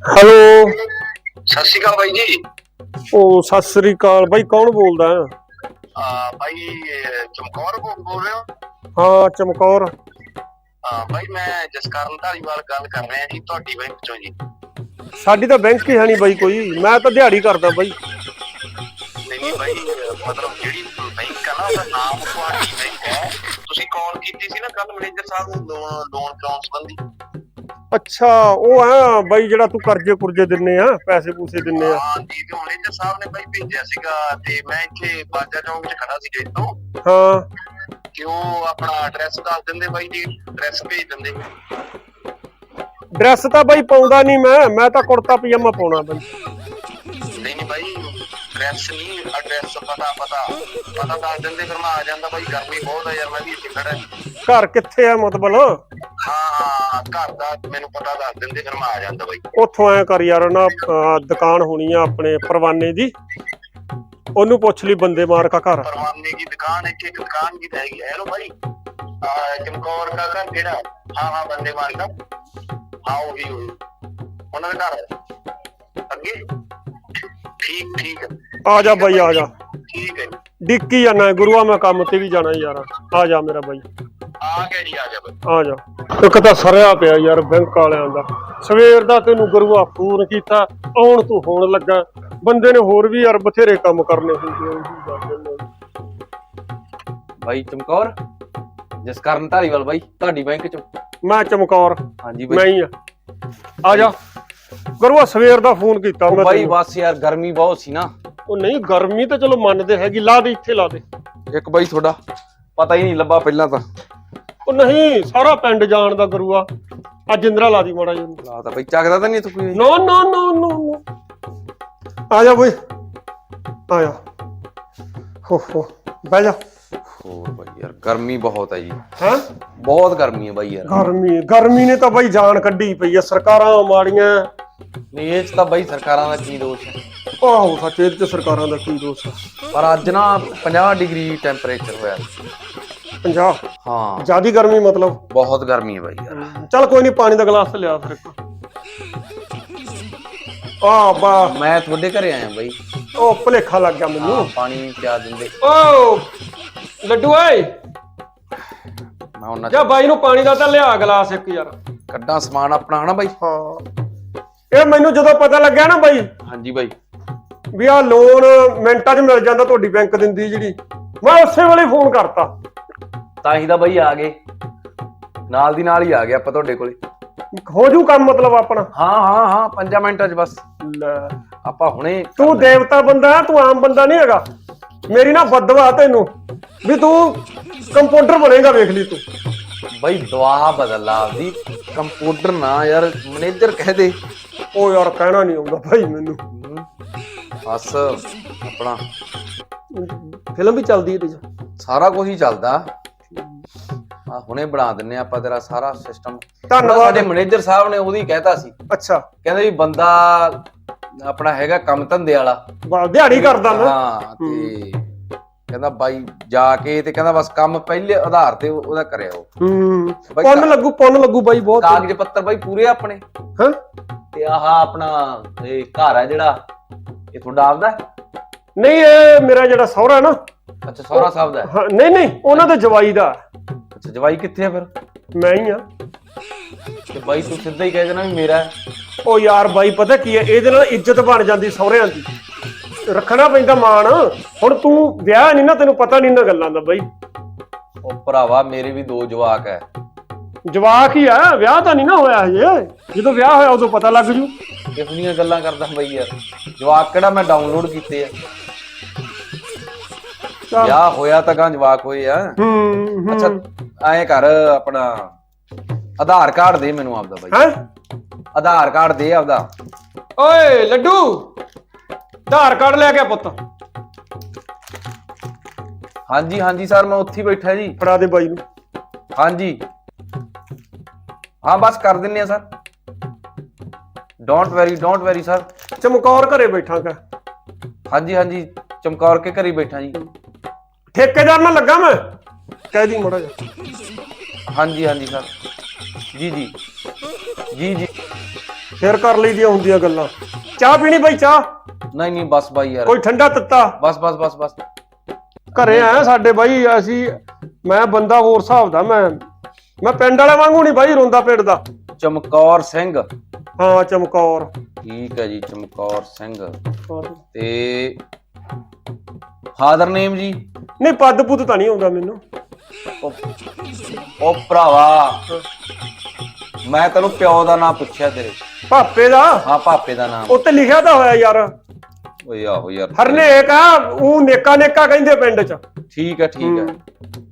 Hello ਸਤਿ ਸ਼੍ਰੀ ਅਕਾਲ ਬਾਈ ਜੀ। ਉਹ ਸਤਿ ਸ੍ਰੀ ਅਕਾਲ। ਬਾਈ ਕੌਣ ਬੋਲਦਾ? ਆ ਬਾਈ ਇਹ ਚਮਕੌਰ ਬੋ- ਬੋਲ ਰਹੇ ਹੋ? ਹਾਂ ਚਮਕੌਰ। ਆ ਬਾਈ ਮੈਂ ਜਸਕਰਨ ਧਾਲੀਵਾਲ ਗੱਲ ਕਰ ਰਿਹਾ ਜੀ ਤੁਹਾਡੀ ਬੈਂਕ ਚੋਂ ਜੀ। ਸਾਡੀ ਤਾਂ ਬੈਂਕ ਹੀ ਹੈ ਨਹੀਂ ਬਾਈ ਕੋਈ। ਮੈਂ ਤਾਂ ਦਿਹਾੜੀ ਕਰਦਾ ਬਾਈ। ਨਹੀਂ ਨਹੀਂ ਬਾਈ ਮਤਲਬ ਜਿਹੜੀ ਬੈਂਕ ਆ ਨਾ ਉਹਦਾ ਨਾਮ ਤੁਹਾਡੀ ਬੈਂਕ ਹੈ। ਤੁਸੀਂ ਕਾਲ ਕੀਤੀ ਸੀ ਨਾ ਕੱਲ ਮੈਨੇਜਰ ਸਾਹਿਬ ਨੂੰ ਲੋਨ ਲੋਨ ਕਰਾਉਣ ਸੰਬੰਧੀ? ਅੱਛਾ ਉਹ ਆ ਬਾਈ ਜਿਹੜਾ ਤੂੰ ਕਰਜ਼ੇ ਕੁਰਜ਼ੇ ਦਿੰਨੇ ਆ ਪੈਸੇ ਪੂਸੇ ਦਿੰਨੇ ਆ। ਹਾਂ ਜੀ ਤੇ ਮੈਨੇਜਰ ਸਾਹਿਬ ਨੇ ਬਾਈ ਭੇਜਿਆ ਸੀਗਾ ਤੇ ਮੈਂ ਇੱਥੇ ਬਾਜਾ ਚੌਂਕ 'ਚ ਖੜਾ ਸੀ ਜਿੱਤੋਂ ਹਾਂ। ਕਿ ਉਹ ਆਪਣਾ ਐਡਰੈਸ ਦੱਸ ਦਿੰਦੇ ਬਾਈ ਜੀ ਐਡਰੈਸ ਭੇਜ ਦਿੰਦੇ। ਡਰੈਸ ਤਾਂ ਬਾਈ ਪਾਉਂਦਾ ਨਹੀਂ ਮੈਂ ਮੈਂ ਤਾਂ ਕੁੜਤਾ ਪਜਾਮਾ ਪਾਉਣਾ ਬਾਈ। ਨਹੀਂ ਨਹੀਂ ਬਾਈ ਐਡਰੈਸ ਨਹੀਂ ਐਡਰੈਸ ਪਤਾ ਪਤਾ। ਪਤਾ ਦੱਸ ਦਿੰਦੇ ਫਿਰ ਮੈਂ ਆ ਜਾਂਦਾ ਬਾਈ ਗਰਮੀ ਬਹੁਤ ਆ ਯਾਰ ਮੈਂ ਵੀ ਇੱਥੇ ਖੜਾ ਘਰ ਕਿੱਥੇ ਆ ਮਤਲਬ? ਹਾਂ ਹਾਂ ਘਰ ਦਾ ਮੈਨੂੰ ਪਤਾ ਦੱਸ ਦਿੰਦੇ ਫਿਰ ਮੈਂ ਆ ਜਾਂਦਾ ਬਾਈ। ਉੱਥੋਂ ਐ ਕਰ ਯਾਰ ਨਾ ਅਹ, ਦੁਕਾਨ ਹੋਣੀ ਆ ਆਪਣੇ ਪਰਵਾਨੇ ਦੀ। ਉਹਨੂੰ ਪੁੱਛ ਲਈ ਬੰਦੇ ਮਾਰਕਾ ਘਰ। ਪਰਵਾਨੇ ਦੀ ਦੁਕਾਨ ਇੱਥੇ ਇੱਕ ਦੁਕਾਨ ਵੀ ਤਾਂ ਹੈਗੀ ਹੈ ਹੈਲੋ ਬਾਈ। ਆ ਚਮਕੌਰ ਦਾ ਘਰ ਕਿਹੜਾ? ਹਾਂ ਹਾਂ ਬੰਦੇ ਮਾਰ ਦਾ ਹਾਂ ਉਹੀ ਉਹੀ। ਉਹਨਾਂ ਦਾ ਘਰ ਹੈ। ਅੱਗੇ? ਠੀਕ ਠੀਕ ਹੈ। ਆ ਜਾ ਬਾਈ ਆ ਜਾ। ਠੀਕ ਹੈ। ਡਿੱਕੀ ਜਾਣਾ ਗੁਰੂਆ ਮੈਂ ਕੰਮ ਤੇ ਵੀ ਜਾਣਾ ਯਾਰ। ਆ ਜਾ ਮੇਰਾ ਬਾਈ। ਆ ਗਿਆ ਜੀ ਆ ਜਾ ਬਾਈ? ਆ ਜਾ। ਇੱਕ ਤਾਂ ਸਰਿਆ ਪਿਆ ਯਾਰ ਬੈਂਕ ਵਾਲਿਆਂ ਦਾ। ਸਵੇਰ ਦਾ ਤੈਨੂੰ ਗੁਰੂਆ ਫੋਨ ਕੀਤਾ ਆਉਣ ਤੂੰ ਹੋਣ ਲੱਗਾ। ਬੰਦੇ ਨੇ ਹੋਰ ਵੀ ਯਾਰ ਬਥੇਰੇ ਕੰਮ ਕਰਨੇ ਹੁੰਦੇ ਆ। ਬਾਈ ਚਮਕੌਰ ਜਸਕਰਨ ਧਾਰੀਵਾਲ ਬਾਈ ਤੁਹਾਡੀ ਬੈਂਕ ਚੋਂ। ਮੈਂ ਚਮਕੌਰ ਹਾਂਜੀ ਮੈਂ ਬਾਈ ਹੀ ਆ। ਆ ਜਾ। ਗੁਰੂਆ ਸਵੇਰ ਦਾ ਫੋਨ ਕੀਤਾ ਮੈਂ ਬਾਈ ਤੈਨੂੰ। ਬਸ ਯਾਰ ਗਰਮੀ ਬਹੁਤ ਸੀ ਨਾ। ਉਹ ਨਹੀਂ ਗਰਮੀ ਤਾਂ ਚਲੋ ਮੰਨਦੇ ਹੈਗੀ ਲਾ ਦੇ ਇੱਥੇ ਲਾ ਦੇ। ਇੱਕ ਬਾਈ ਤੁਹਾਡਾ ਪਤਾ ਹੀ ਨਹੀਂ ਲੱਭਾ ਪਹਿਲਾਂ ਤਾਂ। ਉਹ ਨਹੀਂ ਸਾਰਾ ਪਿੰਡ ਜਾਣਦਾ ਗੁਰੂਆ ਆ ਜਿੰਦਰਾ ਲਾ ਦੀ ਮਾੜਾ ਜਿਹਾ। ਲਾ ਤਾਂ ਬਾਈ ਚੱਕਦਾ ਤਾਂ ਨਹੀਂ ਤੂੰ ਕੋਈ। ਨੋ ਨੋ ਨੋ ਨੋ ਨੋ ਆ ਜਾ ਬਈ। ਆ ਜਾ। ਹੋ ਹੋ। ਬਹਿ ਜਾ। ਹੋਰ ਬਾਈ ਯਾਰ ਗਰਮੀ ਬਹੁਤ ਹੈ ਜੀ। ਹੈਂ? ਬਹੁਤ ਗਰਮੀ ਹੈ ਬਾਈ ਯਾਰ। ਗਰਮੀ ਗਰਮੀ ਨੇ ਤਾਂ ਬਈ ਜਾਨ ਕੱਢੀ ਪਈ ਆ ਸਰਕਾਰਾਂ ਮਾੜੀਆਂ। ਨਹੀਂ ਇਹ ਚ ਤਾਂ ਬਾਈ ਸਰਕਾਰਾਂ ਦਾ ਕੀ ਦੋਸ਼ ਹੈ ਆਹੋ ਸੱਚੇ ਚ ਸਰਕਾਰਾਂ ਦਾ ਕੀ ਦੋਸ਼ ਆ। ਪਰ ਅੱਜ ਨਾ 50 ਡਿਗਰੀ ਟੈਂਪਰੇਚਰ ਹੋਇਆ। 50 ਹਾਂ। ਜਿਆਦੀ ਗਰਮੀ ਮਤਲਬ। ਬਹੁਤ ਗਰਮੀ ਹੈ ਬਾਈ ਯਾਰ। ਚੱਲ ਕੋਈ ਨਹੀਂ ਪਾਣੀ ਦਾ ਗਲਾਸ ਲਿਆ ਫਿਰ ਇੱਕ। ਆ ਬਾ। ਮੈਂ ਤੁਹਾਡੇ ਘਰੇ ਆਇਆ ਬਾਈ। ਉਹ ਭਲੇਖਾ ਲੱਗ ਗਿਆ ਮੈਨੂੰ। ਹਾਂ ਪਾਣੀ ਪਿਆ ਦਿੰਦੇ। ਓ ਲੱਡੂ ਓਏ। ਮੈਂ ਉਹਨਾਂ ਜਾ ਬਾਈ ਨੂੰ ਪਾਣੀ ਦਾ ਤਾਂ ਲਿਆ ਗਲਾਸ ਇੱਕ ਯਾਰ। ਕੱਢਾਂ ਸਮਾਨ ਆਪਣਾ ਹਨਾ ਬਾਈ? ਹਾਂ। ਇਹ ਮੈਨੂੰ ਜਦੋਂ ਪਤਾ ਲੱਗਿਆ ਨਾ ਬਾਈ ਹਾਂਜੀ ਬਾਈ। ਵੀ ਆ ਲੋਨ ਮਿੰਟਾਂ 'ਚ ਮਿਲ ਜਾਂਦਾ ਤੁਹਾਡੀ ਬੈਂਕ ਦਿੰਦੀ ਜਿਹੜੀ ਮੈਂ ਉਸੇ ਵੇਲੇ ਫੋਨ ਕਰਤਾ। ਤਾਂ ਹੀ ਤਾਂ ਬਾਈ ਆ ਗਏ। ਨਾਲ ਦੀ ਨਾਲ ਹੀ ਆ ਗਏ ਆਪਾਂ ਤੁਹਾਡੇ ਕੋਲੇ। ਹੋ ਜੂ ਕੰਮ ਮਤਲਬ ਆਪਣਾ? ਹਾਂ ਹਾਂ ਹਾਂ 5 ਮਿੰਟਾਂ 'ਚ ਬਸ। ਆਪਾਂ ਹੁਣੇ ਤੂੰ ਦੇਵਤਾ ਬੰਦਾ ਤੂੰ ਆਮ ਬੰਦਾ ਨਹੀਂ ਹੈਗਾ। ਮੇਰੀ ਨਾ ਬਦਵਾ ਤੈਨੂੰ ਵੀ ਤੂੰ ਕੰਪਿਊਟਰ ਬਣੇਗਾ ਵੇਖ ਲਈ ਤੂੰ। ਬਾਈ ਦੁਆ ਬਦਲਾ ਆਪਦੀ। ਕੰਪਿਊਟਰ ਨਾ ਯਾਰ ਮੈਨੇਜਰ ਕਹਿ ਦੇ। ਉਹ ਯਾਰ ਕਹਿਣਾ ਨਹੀਂ ਆਉਂਦਾ ਭਾਈ ਮੈਨੂੰ। ਬਸ ਆਪਣਾ। ਫਿਲਮ ਵੀ ਚੱਲਦੀ ਇਹਦੇ 'ਚ। ਸਾਰਾ ਕੁਝ ਹੀ ਚੱਲਦਾ। ਆ ਹੁਣੇ ਬਣਾ ਦਿੰਨੇ ਆ ਆਪਾਂ ਤੇਰਾ ਸਾਰਾ ਸਿਸਟਮ ਧੰਨਵਾਦ। ਸਾਡੇ ਮੈਨੇਜਰ ਸਾਹਿਬ ਨੇ ਉਹਦੀ ਕਹਿਤਾ ਸੀ। ਅੱਛਾ। ਕਹਿੰਦੇ ਵੀ ਬੰਦਾ ਆਪਣਾ ਹੈਗਾ ਕੰਮ ਧੰਦੇ ਵਾਲਾ। ਦਿਹਾੜੀ ਕਰਦਾ ਮੈਂ ਹਾਂ ਤੇ ਕਹਿੰਦਾ ਬਾਈ ਜਾ ਕੇ ਤੇ ਕਹਿੰਦਾ ਬਸ ਕੰਮ ਪਹਿਲੇ ਆਧਾਰ ਤੇ ਉਹਦਾ ਕਰਿਆ ਉਹ। ਹੂੰ। ਬਾਈ ਪੁੰਨ ਲੱਗੂ ਪੁੰਨ ਲੱਗੂ ਬਾਈ ਬਹੁਤ। ਕਾਗਜ਼ ਪੱਤਰ ਬਾਈ ਪੂਰੇ ਆ ਆਪਣੇ। ਹਾਂ? ਤੇ ਆਹ ਆਪਣਾ ਇਹ ਘਰ ਹੈ ਜਿਹੜਾ ਇਹ ਤੁਹਾਡਾ ਆਪਦਾ? ਹੈ? ਨਹੀਂ ਇਹ ਮੇਰਾ ਜਿਹੜਾ ਸਹੁਰਾ ਨਾ। ਅੱਛਾ ਸੋਹਰਾ ਸਾਹਿਬ ਦਾ। ਹੈ। ਹਾਂ, ਨਹੀਂ ਨਹੀਂ ਉਹਨਾਂ ਦੇ ਜਵਾਈ ਦਾ। ਅੱਛਾ ਜਵਾਈ ਕਿੱਥੇ ਆ ਫਿਰ? ਮੈਂ ਹੀ ਆ। ਤੇ ਬਾਈ ਤੂੰ ਸਿੱਧਾ ਹੀ ਕਹਿ ਦੇਣਾ ਵੀ ਮੇਰਾ ਹੈ। ਉਹ ਯਾਰ ਬਾਈ ਪਤਾ ਕੀ ਹੈ ਇਹਦੇ ਨਾਲ ਇੱਜ਼ਤ ਬਣ ਜਾਂਦੀ ਸਹੁਰਿਆਂ ਦੀ। ਰੱਖਣਾ ਪੈਂਦਾ ਮਾਣ। ਹੁਣ ਤੂੰ ਵਿਆਹ ਨਹੀਂ ਨਾ ਤੈਨੂੰ ਪਤਾ ਨਹੀਂ ਨਾ ਗੱਲਾਂ ਦਾ ਬਾਈ। ਉਹ ਭਰਾਵਾ ਮੇਰੇ ਵੀ ਦੋ ਜਵਾਕ ਹੈ ਜਵਾਕ ਹੀ ਆ। ਵਿਆਹ ਤਾਂ ਨਹੀਂ ਨਾ ਹੋਇਆ ਹਜੇ। ਜਦੋਂ ਵਿਆਹ ਹੋਇਆ ਉਦੋਂ ਪਤਾ ਲੱਗ ਜੂ। ਕਿਹੋ ਜਿਹੀਆਂ ਗੱਲਾਂ ਕਰਦਾ ਬਾਈ ਯਾਰ। ਜਵਾਕ ਕਿਹੜਾ ਮੈਂ ਡਾਊਨਲੋਡ ਕੀਤੇ ਆ। ਵਿਆਹ ਹੋਇਆ ਤਾਂ ਗਾਂ ਜਵਾਕ ਹੋਏ ਆ। ਹੂੰ। ਅੱਛਾ ਐਂ ਕਰ ਆਪਣਾ ਆਧਾਰ ਕਾਰਡ ਦੇ ਮੈਨੂੰ ਆਪਦਾ ਬਾਈ। ਹੈਂ? ਆਧਾਰ ਕਾਰਡ ਦੇ ਆਪਦਾ। ਓਏ ਲੱਡੂ! ਆਧਾਰ ਕਾਰਡ ਲੈ ਕੇ ਪੁੱਤ। ਹਾਂਜੀ ਹਾਂਜੀ ਸਰ ਮੈਂ ਉੱਥੇ ਬੈਠਾ ਜੀ। ਫੜਾ ਦੇ ਬਾਈ ਨੂੰ। ਹਾਂਜੀ। ਹਾਂ ਬਸ ਕਰ ਦਿੰਨੇ ਆ sir. Don't worry don't worry sir. Chamkaur ਘਰੇ ਬੈਠਾ ਕਾ ਹਾਂਜੀ ਹਾਂਜੀ ਚਮਕੌਰ ਕੇ ਘਰੀ ਬੈਠਾ ਜੀ। ਠੇਕੇਦਾਰ ਨਾਲ ਲੱਗਾ ਮੈਂ? ਕਹਿ ਦੀ ਮੜਾ ਜਾ ਹਾਂਜੀ ਹਾਂਜੀ ਸਰ। ਜੀ ਜੀ। ਜੀ ਜੀ। ਫਿਰ ਕਰ ਲਈਦੀਆਂ ਹੁੰਦੀਆਂ ਗੱਲਾਂ। ਚਾਹ ਪੀਣੀ ਬਾਈ ਚਾਹ? ਨਹੀਂ ਨਹੀਂ ਬਸ ਬਾਈ ਯਾਰ। ਕੋਈ ਠੰਡਾ ਤੱਤਾ? ਬਸ ਬਸ ਬਸ ਬਸ। ਘਰੇ ਆਇਆ ਸਾਡੇ ਬਾਈ ਅਸੀਂ ਮੈਂ ਬੰਦਾ ਹੋਰ ਹਿਸਾਬ ਦਾ ਮੈਂ ਮੈਂ ਪਿੰਡ ਵਾਲੇ ਵਾਂਗੂ ਨਹੀਂ ਬਾਈ ਰੋਂਦਾ ਪਿੰਡ ਦਾ ਚਮਕੌਰ ਸਿੰਘ। ਹਾਂ ਚਮਕੌਰ। ਠੀਕ ਹੈ ਜੀ ਚਮਕੌਰ ਸਿੰਘ। ਤੇ ਫਾਦਰ ਨੇਮ ਜੀ? ਨਹੀਂ ਪੱਦ ਪੁੱਤ ਤਾਂ ਨਹੀਂ ਆਉਂਦਾ ਮੈਨੂੰ। ਉਹ ਉਹ ਭਰਾਵਾ ਮੈਂ ਤੈਨੂੰ ਪਿਓ ਦਾ ਨਾਮ ਪੁੱਛਿਆ ਤੇਰੇ। ਭਾਪੇ ਦਾ? ਹਾਂ ਪਾਪੇ ਦਾ ਨਾਮ। ਉੱਤੇ ਲਿਖਿਆ ਤਾਂ ਹੋਇਆ ਯਾਰ। ਓਏ ਆਹੋ ਯਾਰ। ਹਰਨੇਕ ਆ ਉਹ ਨੇਕਾ ਨੇਕਾ ਕਹਿੰਦੇ ਪਿੰਡ 'ਚ। ਠੀਕ ਹੈ ਠੀਕ ਹੈ।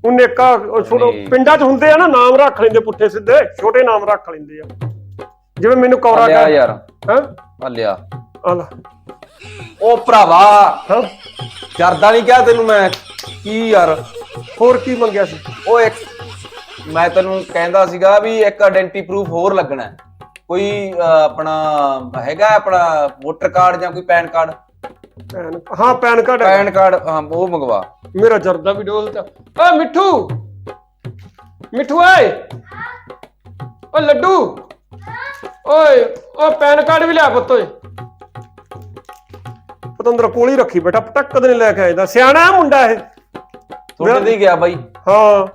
ਉਹ ਨੇਕਾ ਉਹ ਛੋਟੋ ਨਹੀਂ। ਪਿੰਡਾਂ 'ਚ ਹੁੰਦੇ ਆ ਨਾ ਨਾਮ ਰੱਖ ਲੈਂਦੇ ਪੁੱਠੇ ਸਿੱਧੇ ਛੋਟੇ ਨਾਮ ਰੱਖ ਲੈਂਦੇ ਆ। ਜਿਵੇਂ ਮੈਨੂੰ ਕੌਰਾ ਲਿਆ ਕਹਿ ਯਾਰ। ਹਾਂ? ਆ ਲਿਆ। ਆ ਲੈ। ਉਹ ਭਰਾਵਾ ਹਾਂ? ਡਰਦਾ ਨਹੀਂ ਕਿਹਾ ਤੈਨੂੰ ਮੈਂ? ਕੀ ਯਾਰ? ਹੋਰ ਕੀ ਮੰਗਿਆ ਸੀ? ਉਹ ਇੱਕ ਮੈਂ ਤੈਨੂੰ ਕਹਿੰਦਾ ਸੀਗਾ ਵੀ ਇੱਕ ਆਇਡੈਂਟੀ ਪ੍ਰੂਫ ਹੋਰ ਲੱਗਣਾ ਹੈ। ਕੋਈ ਅਹ, ਆਪਣਾ ਹੈਗਾ ਆਪਣਾ ਵੋਟਰ ਕਾਰਡ ਜਾਂ ਕੋਈ ਪੈਨ ਕਾਰਡ ਪੈਨ ਹਾਂ ਪੈਨ ਕਾਰਡ ਹੈਗਾ। ਪੈਨ ਕਾਰਡ ਹਾਂ ਉਹ ਮੰਗਵਾ। ਮੇਰਾ ਜਰਦਾ ਵੀ ਡੋਲਦਾ ਓਏ ਮਿੱਠੂ! ਮਿੱਠੂ ਓਏ! ਓ ਲੱਡੂ! ਓਏ ਓ ਪੈਨ ਕਾਰਡ ਵੀ ਲਿਆ ਪੁੱਤ ਓਏ। ਪਤੰਦਰ ਕੋਲ ਹੀ ਰੱਖੀ ਬੈਠਾ ਪਟਕ ਕਦੇ ਨਹੀਂ ਲੈ ਕੇ ਆਇਦਾ ਸਿਆਣਾ ਮੁੰਡਾ ਇਹ। ਤੁਹਾਡੇ ਹੀ ਗਿਆ ਬਾਈ। ਹਾਂ।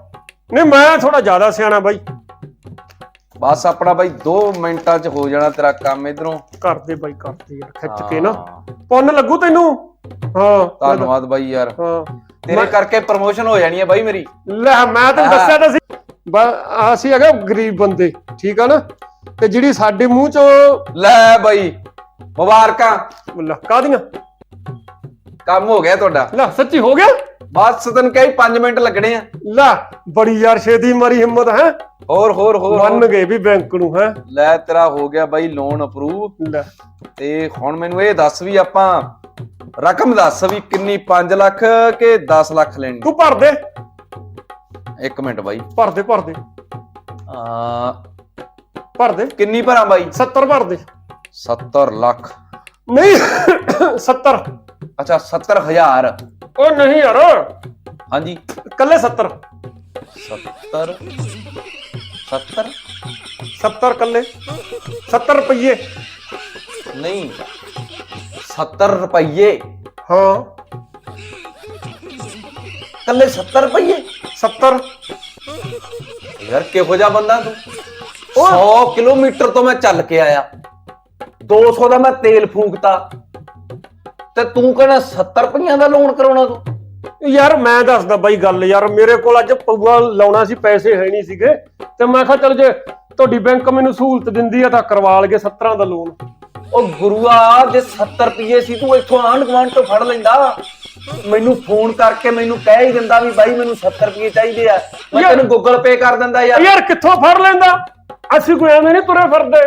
ਨਹੀਂ ਮੈਂ ਥੋੜਾ ਜ਼ਿਆਦਾ ਸਿਆਣਾ ਬਾਈ। ਬਸ ਆਪਣਾ ਬਾਈ 2 ਮਿੰਟਾਂ ਚ ਹੋ ਜਾਣਾ ਤੇਰਾ ਕੰਮ ਇਧਰੋਂ। ਕਰਦੇ ਬਾਈ ਕਰਦੇ ਯਾਰ ਖਿੱਚ ਕੇ ਨਾ। ਪੁੰਨ ਲੱਗੂ ਤੈਨੂੰ? ਹਾਂ। ਧੰਨਵਾਦ ਬਾਈ ਯਾਰ। ਹਾਂ। ਤੇਰੇ ਕਰਕੇ ਪ੍ਰਮੋਸ਼ਨ ਹੋ ਜਾਣੀ ਹੈ ਬਾਈ ਮੇਰੀ। ਲੈ ਮੈਂ ਤੈਨੂੰ। ਦੱਸਿਆ ਤਾਂ ਸੀ। ਅਸੀਂ ਹੈਗੇ ਗਰੀਬ ਬੰਦੇ ਠੀਕ ਆ ਨਾ? ਤੇ ਜਿਹੜੀ ਸਾਡੇ ਮੂੰਹ ਚੋਂ ਲੈ ਬਾਈ ਮੁਬਾਰਕਾਂ। ਲੈ ਕਾਦੀਆਂ ਕੰਮ ਹੋ ਗਿਆ ਤੁਹਾਡਾ। ਲੈ ਸੱਚੀ ਹੋ ਗਿਆ? ਬਸ ਤੈਨੂੰ ਕਹੀ 5 ਮਿੰਟ ਲੱਗਣੇ ਆ। ਲੈ ਬੜੀ ਯਾਰ ਛੇਤੀ ਮਾਰੀ ਹਿੰਮਤ ਹੈ? ਹੋਰ ਹੋਰ ਹੋਰ ਮੰਨ। ਗਏ ਵੀ ਬੈਂਕ ਨੂੰ ਹੈ? ਲੈ ਤੇਰਾ ਹੋ ਗਿਆ ਬਾਈ ਲੋਨ ਅਪਰੂਵ ਲੈ। ਤੇ ਹੁਣ ਮੈਨੂੰ ਇਹ ਦੱਸ ਵੀ ਆਪਾਂ ਰਕਮ ਦੱਸ ਵੀ ਕਿੰਨੀ 5 ਲੱਖ ਕਿ 10 ਲੱਖ ਲੈਣੀ? ਤੂੰ ਭਰ ਦੇ। ਇੱਕ ਮਿੰਟ ਬਾਈ। ਭਰ ਦੇ ਭਰ ਦੇ। ਆ ਭਰ ਦੇ। ਕਿੰਨੀ ਭਰਾਂ ਬਾਈ? 70 ਭਰ ਦੇ। 70 ਲੱਖ। ਨਹੀਂ 70 ਅੱਛਾ 70000 ਉਹ ਨਹੀਂ ਯਾਰ। ਹਾਂਜੀ। ਕੱਲੇ 70 70 70 70 ਕੱਲੇ 70 ਰੁਪਏ ਨਹੀਂ। 70 ਰੁਪਏ ਹਾਂ। ਕੱਲੇ 70 ਰੁਪਏ 70 ਯਾਰ ਕਿਹੋ ਜਿਹਾ ਬੰਦਾ ਤੂੰ? 100 ਕਿਲੋਮੀਟਰ ਤੋਂ ਮੈਂ ਚੱਲ ਕੇ ਆਇਆ। 200 ਦਾ ਮੈਂ ਤੇਲ ਫੂਕਤਾ। ਤੇ ਤੂੰ ਕਹਿੰਦਾ 70 ਰੁਪਈਆਂ ਦਾ ਲੋਨ ਕਰਾਉਣਾ ਤੂੰ? ਯਾਰ ਮੈਂ ਦੱਸਦਾ ਬਾਈ ਗੱਲ ਯਾਰ ਮੇਰੇ ਕੋਲ ਅੱਜ ਪਊਆ ਲਾਉਣਾ ਸੀ ਪੈਸੇ ਹੈ ਨਹੀਂ ਸੀਗੇ। ਤੇ ਮੈਂ ਕਿਹਾ ਚੱਲ ਜੇ ਤੁਹਾਡੀ ਬੈਂਕ ਮੈਨੂੰ ਸਹੂਲਤ ਦਿੰਦੀ ਆ ਤਾਂ ਕਰਵਾ ਲਗੇ 17 ਦਾ ਲੋਨ ਉਹ ਗੁਰੂਆ ਜੇ 70 ਰੁਪਏ ਸੀ ਤੂੰ ਇੱਥੋਂ ਆਂਢ ਗੁਆਂਢ ਤੋਂ ਫੜ ਲੈਂਦਾ। ਮੈਨੂੰ ਫੋਨ ਕਰਕੇ ਮੈਨੂੰ ਕਹਿ ਹੀ ਦਿੰਦਾ ਵੀ ਬਾਈ ਮੈਨੂੰ 70 ਰੁਪਏ ਚਾਹੀਦੇ ਆ। ਮੈਂ ਤੈਨੂੰ ਗੂਗਲ ਪੇ ਕਰ ਦਿੰਦਾ ਯਾਰ। ਯਾਰ ਕਿੱਥੋਂ ਫੜ ਲੈਂਦਾ? ਅਸੀਂ ਕੋਈ ਐਵੇਂ ਨਹੀਂ ਤੁਰੇ ਫਿਰਦੇ।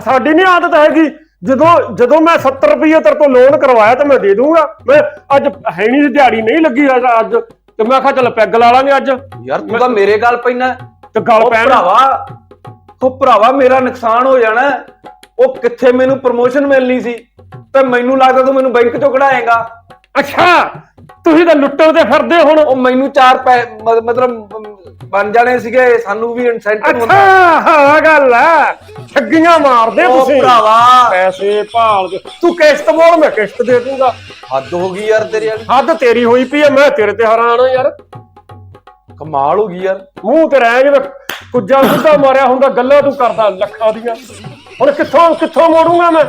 ਸਾਡੀ ਨਹੀਂ ਆਦਤ ਹੈਗੀ। ਜਦੋਂ ਜਦੋਂ ਮੈਂ 70 ਰੁਪਏ ਤੇਰੇ ਤੋਂ ਲੋਨ ਕਰਵਾਇਆ ਤਾਂ ਮੈਂ ਦੇ ਦੂੰਗਾ ਮੈਂ ਅੱਜ ਹੈ ਨਹੀਂ ਦਿਹਾੜੀ ਨਹੀਂ ਲੱਗੀ ਅੱਜ ਅੱਜ। ਤੇ ਮੈਂ ਕਿਹਾ ਚੱਲ ਪੈਗ ਲਾ ਲਾਂਗੇ ਅੱਜ। ਯਾਰ ਤੂੰ ਤਾਂ ਮੇਰੇ ਗੱਲ ਪੈਣਾ। ਤੇ ਗੱਲ ਪੈਣ। ਭਰਾਵਾ ਉਹ ਭਰਾਵਾ ਮੇਰਾ ਨੁਕਸਾਨ ਹੋ ਜਾਣਾ। ਉਹ ਕਿੱਥੇ ਮੈਨੂੰ ਪ੍ਰਮੋਸ਼ਨ ਮਿਲਣੀ ਸੀ? ਤੇ ਮੈਨੂੰ ਲੱਗਦਾ ਤੂੰ ਮੈਨੂੰ ਬੈਂਕ ਚੋਂ ਕਢਾਏਗਾ। ਅੱਛਾ ਤੁਸੀਂ ਤਾਂ ਲੁੱਟਣ ਤੇ ਫਿਰਦੇ ਹੁਣ। ਉਹ ਮੈਨੂੰ ਚਾਰ ਮਤਲਬ ਬਣ ਜਾਣੇ ਸੀਗੇ ਸਾਨੂੰ ਵੀ ਇਨਸੈਂਟਿਵ ਅੱਛਾ ਹੁੰਦਾ ਹਾਂ ਗੱਲ ਹੈ ਠੱਗੀਆਂ ਮਾਰਦੇ ਉਹ ਤੁਸੀਂ। ਭਰਾਵਾ। ਪੈਸੇ ਭਾਲਦੇ ਤੂੰ ਕਿਸ਼ਤ ਬੋਲ ਮੈਂ ਕਿਸ਼ਤ ਦੇ ਦੂੰਗਾ। ਹੱਦ ਹੋ ਗਈ ਯਾਰ ਤੇਰੇ ਵਾਲੀ। ਹੱਦ ਤੇਰੀ ਹੋਈ ਪਈ ਐ ਮੈਂ ਤੇਰੇ ਤੇ ਹੈਰਾਨ ਆ ਯਾਰ। ਕਮਾਲ ਹੋ ਗਈ ਯਾਰ। ਮੂੰਹ ਤੇ ਰਹਿ ਜਿਵੇਂ ਕੁੱਜਾ ਸੁੱਧਾ ਮਾਰਿਆ ਹੁੰਦਾ ਗੱਲਾਂ ਤੂੰ ਕਰਦਾ ਲੱਖਾਂ ਦੀਆਂ। ਹੁਣ ਕਿੱਥੋਂ ਕਿੱਥੋਂ ਮੋੜੂੰਗਾ ਮੈਂ?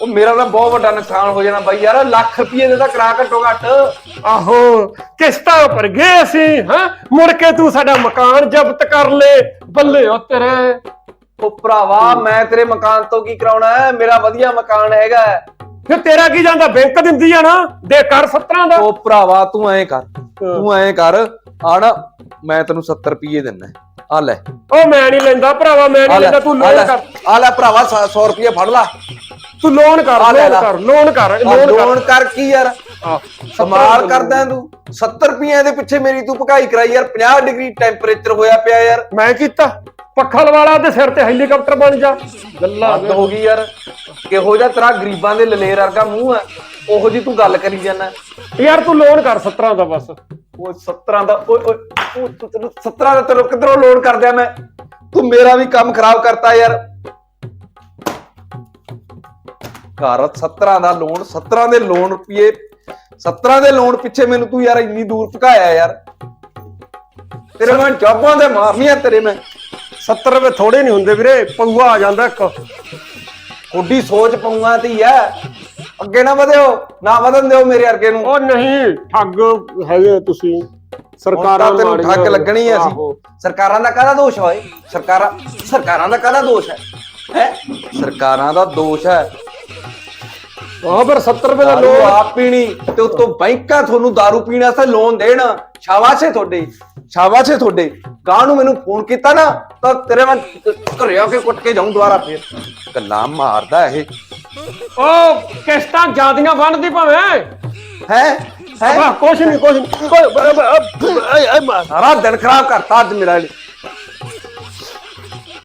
ਉਹ ਮੇਰਾ ਤਾਂ ਬਹੁਤ ਵੱਡਾ ਨੁਕਸਾਨ ਹੋ ਜਾਣਾ ਬਾਈ ਯਾਰ ਲੱਖ ਰੁਪਏ ਦੇ ਤਾਂ ਕਰਾ ਘੱਟੋ ਘੱਟ। ਆਹੋ ਕਿਸ਼ਤਾਂ ਪਰ ਗਏ ਅਸੀਂ ਹਾਂ? ਮੁੜ ਕੇ ਤੂੰ ਸਾਡਾ ਮਕਾਨ ਜ਼ਬਤ ਕਰ ਲੈ ਬੱਲੇ ਉਹ ਤੇਰੇ। ਉਹ ਭਰਾਵਾ ਮੈਂ ਤੇਰੇ ਮਕਾਨ ਤੋਂ ਕੀ ਕਰਾਉਣਾ ਹੈ? ਮੇਰਾ ਵਧੀਆ ਮਕਾਨ ਹੈਗਾ ਹੈ। ਫਿਰ ਤੇਰਾ ਕੀ ਜਾਂਦਾ? ਬੈਂਕ ਦਿੰਦੀ ਆ ਨਾ ਦੇ ਕਰ 17 ਦਾ। ਉਹ ਭਰਾਵਾ ਤੂੰ ਐਂ ਕਰ ਤੂੰ ਐਂ ਕਰ ਆ ਨਾ ਮੈਂ ਤੈਨੂੰ 70 ਰੁਪਏ ਦਿੰਨਾ ਆ ਲੈ। ਉਹ ਮੈਂ ਨਹੀਂ ਲੈਂਦਾ ਭਰਾਵਾ ਮੈਂ ਆ ਨਹੀਂ ਲੈ ਲੈਂਦਾ ਤੂੰ ਆ ਲੋਨ ਲੈ ਕਰ। ਆ ਲੈ ਭਰਾਵਾ 100 ਰੁਪਏ ਫੜ ਲਾ। ਤੂੰ ਲੋਨ ਕਰ ਆ ਲੈ ਲੋਨ ਲਾ। ਕਰ ਲੋਨ ਕਰ ਲੋਨ ਲੋਨ ਕਰ। ਕੀ ਯਾਰ? ਆਹ, ਕਮਾਲ ਕਰਦਾ ਤੂੰ। 70 ਰੁਪਏ ਦੇ ਪਿੱਛੇ ਮੇਰੀ ਤੂੰ ਭਕਾਈ ਕਰਾਈ ਯਾਰ। 50 ਡਿਗਰੀ ਟੈਂਪਰੇਚਰ ਹੋਇਆ ਪਿਆ ਯਾਰ। ਮੈਂ ਕੀਤਾ। ਪੱਖਾ ਲਵਾ ਲਾ ਤੇ ਸਿਰ ਤੇ ਹੈਲੀਕਾਪਟਰ ਬਣ ਜਾ। ਗੱਲਾਂ ਹੱਦ ਹੋ ਗਈ ਯਾਰ। ਕਿਹੋ ਜਿਹਾ ਤੇਰਾ ਗਰੀਬਾਂ ਦੇ ਲਲੇਰ ਵਰਗਾ ਮੂੰਹ ਹੈ ਉਹੋ ਜੀ ਤੂੰ ਗੱਲ ਕਰੀ ਜਾਂਦਾ। ਯਾਰ ਤੂੰ ਲੋਨ ਕਰ 17 ਦਾ ਬਸ। ਉਹ 17 ਦਾ ਓਏ ਓਏ ਉਹ ਤੂੰ ਤੈਨੂੰ 17 ਦਾ ਤੈਨੂੰ ਕਿਧਰੋਂ ਲੋਨ ਕਰ ਦਿਆਂ ਮੈਂ? ਤੂੰ ਮੇਰਾ ਵੀ ਕੰਮ ਖਰਾਬ ਕਰਤਾ ਯਾਰ। ਘਰ 17 ਦਾ ਲੋਨ 17 ਦੇ ਲੋਨ ਰੁਪਏ 17 ਦੇ ਲੋਨ ਪਿੱਛੇ ਮੈਨੂੰ ਤੂੰ ਯਾਰ ਇੰਨੀ ਦੂਰ ਭਕਾਇਆ ਯਾਰ। ਤੇਰੇ ਮੈਂ ਜੱਬਾਂ ਦੇ ਮਾਰਨੀਆਂ ਤੇਰੇ ਮੈਂ। 70 ਰੁਪਏ ਥੋੜੇ ਨਹੀਂ ਹੁੰਦੇ ਵੀਰੇ ਪਊਆ ਆ ਜਾਂਦਾ ਇੱਕ। ਥੋੜੀ ਸੋਚ ਪਊਆਂ ਤੇ ਆ ਅੱਗੇ ਨਾ ਵਧਿਓ ਨਾ ਵਧਣ ਦਿਓ ਮੇਰੇ ਅਰਗੇ ਨੂੰ। ਉਹ ਨਹੀਂ ਠੱਗ ਹੈਗੇ ਤੁਸੀਂ। ਸਰਕਾਰਾਂ ਤੈਨੂੰ ਠੱਗ ਲੱਗਣੀ ਐ ਆਹੋ। ਸੀ ਸਰਕਾਰਾਂ ਦਾ ਕਾਹਦਾ ਦੋਸ਼ ਹੋਏ ਸਰਕਾਰਾਂ ਸਰਕਾਰਾਂ ਦਾ ਕਾਹਦਾ ਦੋਸ਼ ਹੈ ਹੈ? ਸਰਕਾਰਾਂ ਦਾ ਦੋਸ਼ ਹੈ ਹਾਂ ਪਰ 70 ਰੁਪਏ ਦਾ ਲੋਨ ਆਪ ਪੀਣੀ ਤੇ ਉਤੋਂ ਬੈਂਕਾਂ ਤੁਹਾਨੂੰ ਦਾਰੂ ਪੀਣ ਵਾਸਤੇ ਲੋਨ ਦੇਣ। ਸ਼ਾਬਾਸ਼ ਏ ਤੁਹਾਡੇ। ਸ਼ਾਬਾਸ਼ ਏ ਤੁਹਾਡੇ। ਗਾਂ ਨੂੰ ਮੈਨੂੰ ਫੋਨ ਕੀਤਾ ਨਾ ਤਾਂ ਤੇਰੇ ਮੈਂ ਘਰੇ ਆ ਕੇ ਕੁੱਟ ਕੇ ਜਾਊਂ ਦੁਬਾਰਾ ਫੇਰ। ਗੱਲਾਂ ਮਾਰਦਾ ਇਹ। ਉਹ ਕਿਸ਼ਤਾਂ ਜਾਂਦੀਆਂ ਬਣਦੀ ਭਾਵੇਂ। ਹੈ? ਹੈ? ਕੁਛ ਨਹੀਂ ਕੁਛ ਨਹੀਂ। ਸਾਰਾ ਦਿਨ ਖਰਾਬ ਕਰਤਾ ਅੱਜ ਮੇਰਾ।